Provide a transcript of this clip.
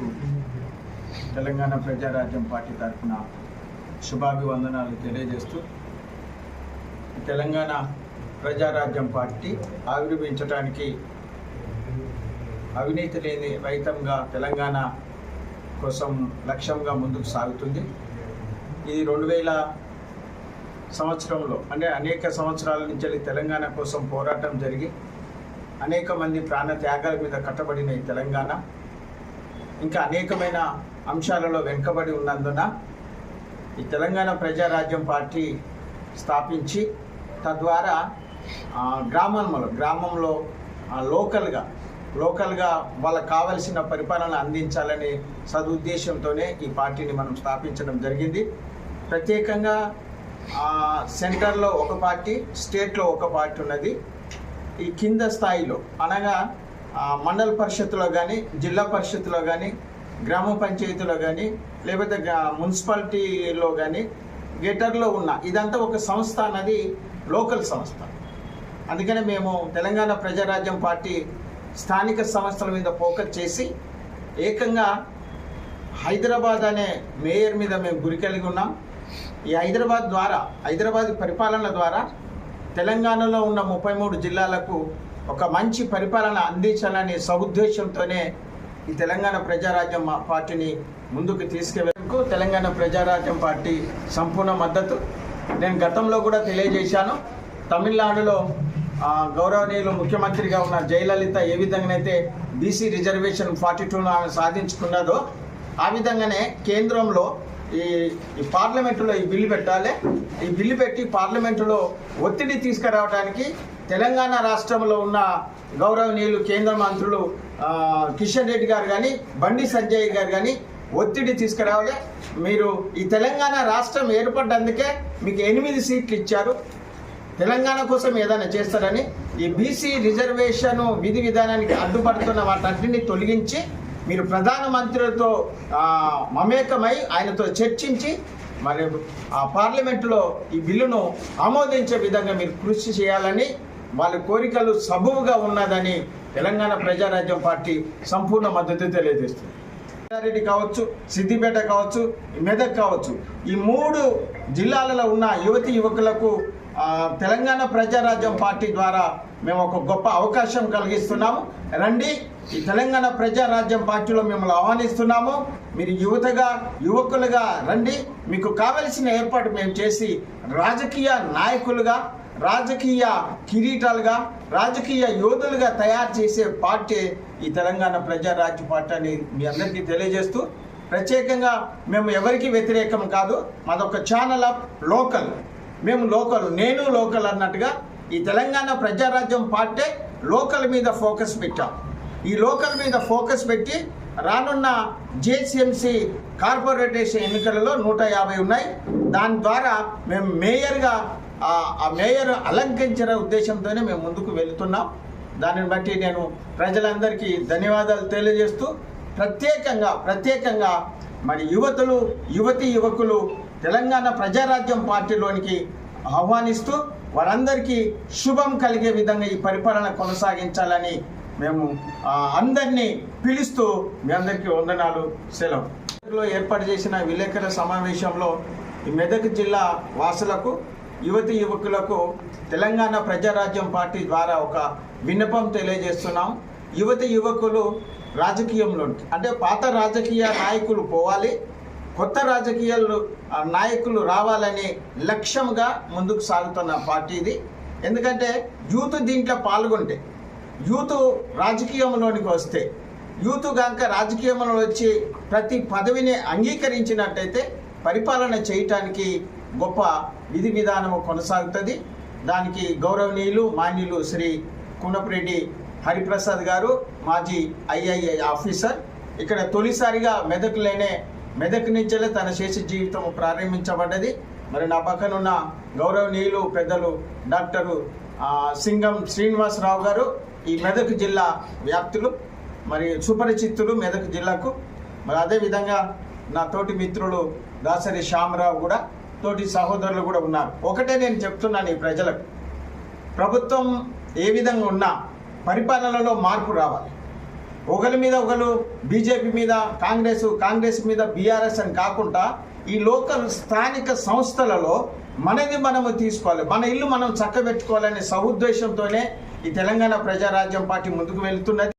సోదరులకు తెలంగాణ ప్రజారాజ్యం పార్టీ తరఫున శుభాభివందనాలు తెలియజేస్తూ తెలంగాణ ప్రజారాజ్యం పార్టీ ఆవిర్భించడానికి అవినీతి లేని రహితంగా తెలంగాణ కోసం లక్ష్యంగా ముందుకు సాగుతుంది. ఇది రెండు వేల సంవత్సరంలో అంటే అనేక సంవత్సరాల నుంచి వెళ్ళి తెలంగాణ కోసం పోరాటం జరిగి అనేక మంది ప్రాణ త్యాగాల మీద కట్టబడిన ఈ తెలంగాణ. ఇంకా అనేకమైన అంశాలలో వెనుకబడి ఉన్నందున ఈ తెలంగాణ ప్రజారాజ్యం పార్టీ స్థాపించి తద్వారా గ్రామంలో గ్రామంలో లోకల్గా లోకల్గా వాళ్ళకు కావలసిన పరిపాలన అందించాలనే సదుద్దేశంతోనే ఈ పార్టీని మనం స్థాపించడం జరిగింది. ప్రత్యేకంగా సెంటర్లో ఒక పార్టీ స్టేట్లో ఒక పార్టీ ఉన్నది. ఈ కింద స్థాయిలో అనగా మండల పరిషత్లో కానీ జిల్లా పరిషత్లో కానీ గ్రామ పంచాయతీలో కానీ లేకపోతే మున్సిపాలిటీలో కానీ గెటర్లో ఉన్న ఇదంతా ఒక సంస్థ అన్నది లోకల్ సంస్థ. అందుకనే మేము తెలంగాణ ప్రజారాజ్యం పార్టీ స్థానిక సంస్థల మీద ఫోకస్ చేసి ఏకంగా హైదరాబాద్ అనే మేయర్ మీద మేము గురి కలిగి ఉన్నాం. ఈ హైదరాబాద్ ద్వారా హైదరాబాద్ పరిపాలన ద్వారా తెలంగాణలో ఉన్న ముప్పై మూడు జిల్లాలకు ఒక మంచి పరిపాలన అందించాలనే సదుద్దేశంతోనే ఈ తెలంగాణ ప్రజారాజ్యం పార్టీని ముందుకు తీసుకెళ్ళకు తెలంగాణ ప్రజారాజ్యం పార్టీ సంపూర్ణ మద్దతు. నేను గతంలో కూడా తెలియజేశాను. తమిళనాడులో గౌరవనీయులు ముఖ్యమంత్రిగా ఉన్న జయలలిత ఏ విధంగానైతే బీసీ రిజర్వేషన్ ఫార్టీ టూను ఆమె సాధించుకున్నదో ఆ విధంగానే కేంద్రంలో ఈ ఈ పార్లమెంటులో ఈ బిల్లు పెట్టాలి. ఈ బిల్లు పెట్టి పార్లమెంటులో ఒత్తిడి తీసుకురావడానికి తెలంగాణ రాష్ట్రంలో ఉన్న గౌరవనీయులు కేంద్ర మంత్రులు కిషన్ రెడ్డి గారు కానీ బండి సంజయ్ గారు కానీ ఒత్తిడి తీసుకురావాలి. మీరు ఈ తెలంగాణ రాష్ట్రం ఏర్పడ్డందుకే మీకు ఎనిమిది సీట్లు ఇచ్చారు. తెలంగాణ కోసం ఏదైనా చేస్తారని ఈ బీసీ రిజర్వేషన్ విధి విధానానికి అడ్డుపడుతున్న వాటన్నింటినీ తొలగించి మీరు ప్రధానమంత్రితో మమేకమై ఆయనతో చర్చించి మరి ఆ పార్లమెంటులో ఈ బిల్లును ఆమోదించే విధంగా మీరు కృషి చేయాలని వాళ్ళ కోరికలు సబువుగా ఉన్నదని తెలంగాణ ప్రజారాజ్యం పార్టీ సంపూర్ణ మద్దతు తెలియజేస్తుంది. రంగారెడ్డి కావచ్చు సిద్దిపేట కావచ్చు మెదక్ కావచ్చు ఈ మూడు జిల్లాలలో ఉన్న యువతి యువకులకు తెలంగాణ ప్రజారాజ్యం పార్టీ ద్వారా మేము ఒక గొప్ప అవకాశం కలిగిస్తున్నాము. రండి ఈ తెలంగాణ ప్రజారాజ్యం పార్టీలో మిమ్మల్ని ఆహ్వానిస్తున్నాము. మీరు యువతగా యువకులుగా రండి. మీకు కావలసిన ఏర్పాటు మేము చేసి రాజకీయ నాయకులుగా రాజకీయ కిరీటాలుగా రాజకీయ యోధులుగా తయారు చేసే పార్టీ ఈ తెలంగాణ ప్రజారాజ్య పార్టీ అని మీ అందరికీ తెలియజేస్తూ ప్రత్యేకంగా మేము ఎవరికి వ్యతిరేకం కాదు మాదొక ఛానల్ ఆఫ్ లోకల్ మేము లోకల్ నేను లోకల్ అన్నట్టుగా ఈ తెలంగాణ ప్రజారాజ్యం పార్టీ లోకల్ మీద ఫోకస్ పెట్టాం. ఈ లోకల్ మీద ఫోకస్ పెట్టి రానున్న జేసీఎంసీ కార్పొరేటేషన్ ఎన్నికలలో నూట యాభై ఉన్నాయి. దాని ద్వారా మేము మేయర్గా ఆ మేయర్ అలంకరించిన ఉద్దేశంతోనే మేము ముందుకు వెళుతున్నాం. దానిని బట్టి నేను ప్రజలందరికీ ధన్యవాదాలు తెలియజేస్తూ ప్రత్యేకంగా ప్రత్యేకంగా మరి యువతులు యువతి యువకులు తెలంగాణ ప్రజారాజ్యం పార్టీలోనికి ఆహ్వానిస్తూ వారందరికీ శుభం కలిగే విధంగా ఈ పరిపాలన కొనసాగించాలని మేము అందరినీ పిలుస్తూ మీ అందరికీ వందనాలు సెలవు. ఏర్పాటు చేసిన విలేకరుల సమావేశంలో ఈ మెదక్ జిల్లా వాసులకు యువతి యువకులకు తెలంగాణ ప్రజారాజ్యం పార్టీ ద్వారా ఒక విన్నపం తెలియజేస్తున్నాం. యువతి యువకులు రాజకీయంలో అంటే పాత రాజకీయ నాయకులు పోవాలి కొత్త రాజకీయాలు ఆ, నాయకులు రావాలని లక్ష్యంగా ముందుకు సాగుతున్న పార్టీ ఇది. ఎందుకంటే యూత్ దీంట్లో పాల్గొంటే యూత్ రాజకీయంలోనికి వస్తే యూత్ కనుక రాజకీయంలో వచ్చి ప్రతి పదవిని అంగీకరించినట్టయితే పరిపాలన చేయటానికి గొప్ప విధి విధానము కొనసాగుతుంది. దానికి గౌరవనీయులు మాన్యులు శ్రీ కునపరెడ్డి హరిప్రసాద్ గారు మాజీ ఐఐఐ ఆఫీసర్. ఇక్కడ తొలిసారిగా మెదక్లోనే మెదక్ నుంచే తన శేష జీవితం ప్రారంభించబడ్డది. మరి నా పక్కన ఉన్న గౌరవనీయులు పెద్దలు డాక్టరు సింగం శ్రీనివాసరావు గారు ఈ మెదక్ జిల్లా వ్యాప్తులు మరి సుపరిచితులు మెదక్ జిల్లాకు. మరి అదేవిధంగా నా తోటి మిత్రులు దాసరి శ్యామరావు కూడా. తోటి సహోదరులు కూడా ఉన్నారు. ఒకటే నేను చెప్తున్నాను ఈ ప్రజలకు. ప్రభుత్వం ఏ విధంగా ఉన్నా పరిపాలనలో మార్పు రావాలి. ఒకరి మీద ఒకరు బీజేపీ మీద కాంగ్రెస్ కాంగ్రెస్ మీద బీఆర్ఎస్ అని కాకుండా ఈ లోకల్ స్థానిక సంస్థలలో మనది మనము తీసుకోవాలి. మన ఇల్లు మనం చక్కబెట్టుకోవాలనే సహుద్దేశంతోనే ఈ తెలంగాణ ప్రజారాజ్యం పార్టీ ముందుకు వెళ్తున్నది.